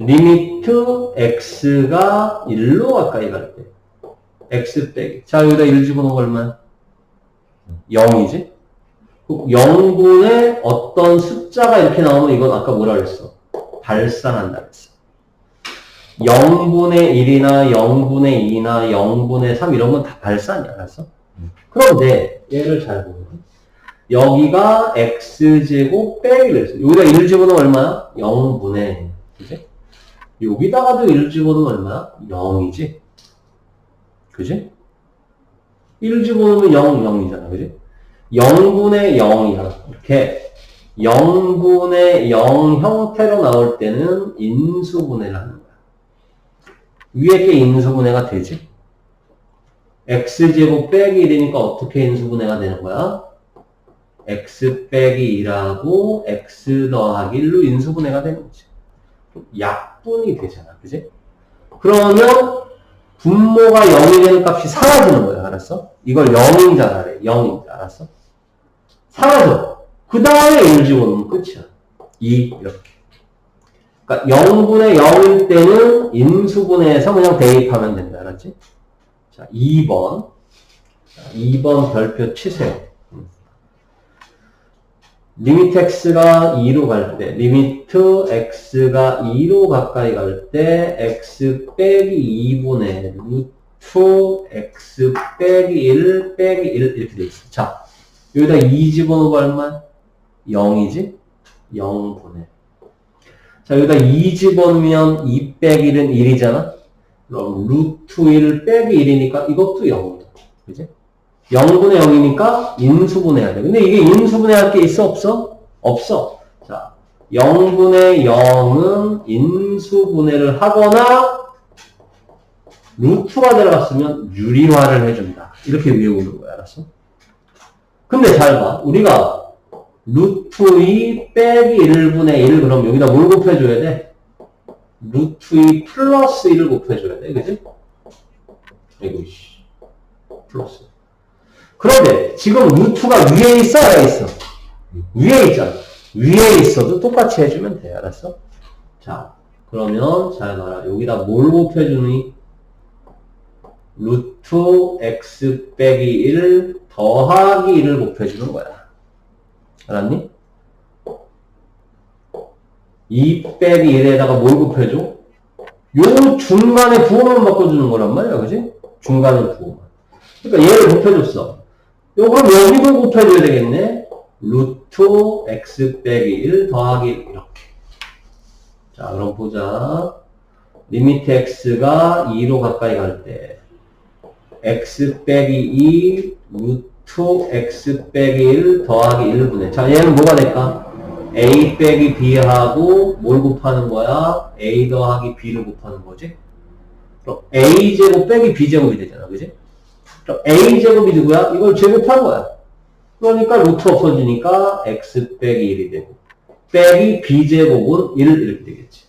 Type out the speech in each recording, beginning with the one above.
리미트 x가 1로 가까이 갈 때. x 빼기. 자, 여기다 1 집어넣은 거 얼마야? 0이지? 0분의 어떤 숫자가 이렇게 나오면 이건 아까 뭐라 그랬어? 발산한다 그랬어. 0분의 1이나 0분의 2나 0분의 3 이런 건 다 발산이야. 알았어? 그런데 얘를 잘 보면 여기가 x제곱 빼기를 했어. 여기다 1 집어넣으면 얼마야? 0분의 그지? 여기다가도 1 집어넣으면 얼마야? 0이지? 그지? 1 집어넣으면 0, 0이잖아. 그지? 0분의 0이야. 이렇게 0분의 0 형태로 나올 때는 인수분해를 하는 거야. 위에 게 인수분해가 되지? x제곱 빼기 1이니까 어떻게 인수분해가 되는 거야? x 빼기 2라고 x 더하기 1로 인수분해가 되는 거지. 약분이 되잖아. 그지? 그러면 분모가 0이 되는 값이 사라지는 거야. 알았어? 이걸 0인 줄 알아. 0인 줄 알았어? 사라져. 그 다음에 1 집어넣으면 끝이야. 2 이렇게. 그러니까 0분의 0일 때는 인수분해해서 그냥 대입하면 된다. 알았지? 자, 2번. 자, 2번 별표 치세요. 음. 리미트 x가 2로 갈 때, 리미트 x가 2로 가까이 갈 때, x 빼기 2분의 루트 x 빼기 1 빼기 1 이렇게 돼 있어. 자, 여기다 2 집어넣고 얼마? 0이지? 0분의. 자, 여기다 2 집어넣으면 2 빼기 1은 1이잖아? 그럼 루트 1 빼기 1이니까 이것도 0이야. 그지? 0분의 0이니까 인수분해야 돼. 근데 이게 인수분해할 게 있어? 없어? 없어. 자, 0분의 0은 인수분해를 하거나 루트가 들어갔으면 유리화를 해준다. 이렇게 외우는 거야. 알았어? 근데 잘 봐. 우리가 루트 2 빼기 1분의 1 그럼 여기다 뭘 곱해줘야 돼? 루트 2 플러스 1을 곱해줘야 돼. 그지? 아이고, 씨. 플러스. 그런데 지금 루트가 위에 있어, 아래 있어? 위에 있잖아. 위에 있어도 똑같이 해주면 돼. 알았어? 자, 그러면 잘 봐라. 여기다 뭘 곱해주니? 루트 x 빼기 1 더하기 1을 곱해주는 거야. 알았니? 2 빼기 1에다가 뭘 곱해줘? 요 중간에 부호만 바꿔주는 거란 말이야. 그지? 중간에 부호만. 그러니까 얘를 곱해줬어. 요 그럼 여기도 곱해줘야 되겠네. 루트 x 빼기 1 더하기 1 이렇게. 자, 그럼 보자. 리미트 x가 2로 가까이 갈 때 x 빼기 2 루트 x 빼기 1 더하기 1분의 자 얘는 뭐가 될까? a 빼기 b하고 뭘 곱하는 거야? a 더하기 b를 곱하는 거지? 그럼 a제곱 빼기 b제곱이 되잖아 그지? 그럼 a제곱이 누구야? 이걸 제곱한 거야 그러니까 루트 없어지니까 x 빼기 1이 되고 빼기 b제곱은 1 이렇게 되겠지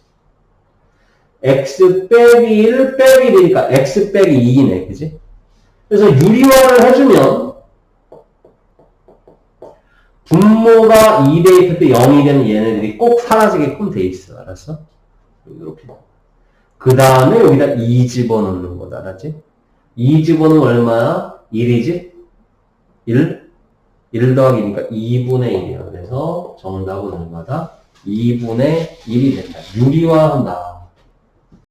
x 빼기 1 빼기 1이니까 x 빼기 2이네 그지? 그래서 유리화를 해주면 분모가 2 대입할 때 0이 되는 얘네들이 꼭 사라지게끔 돼 있어. 알았어? 이렇게. 그 다음에 여기다 2 집어넣는 거다. 알았지? 2 집어넣으면 얼마야? 1이지? 1? 1 더하기니까 2분의 1이야. 그래서 정답은 얼마다? 2분의 1이 된다. 유리화한다.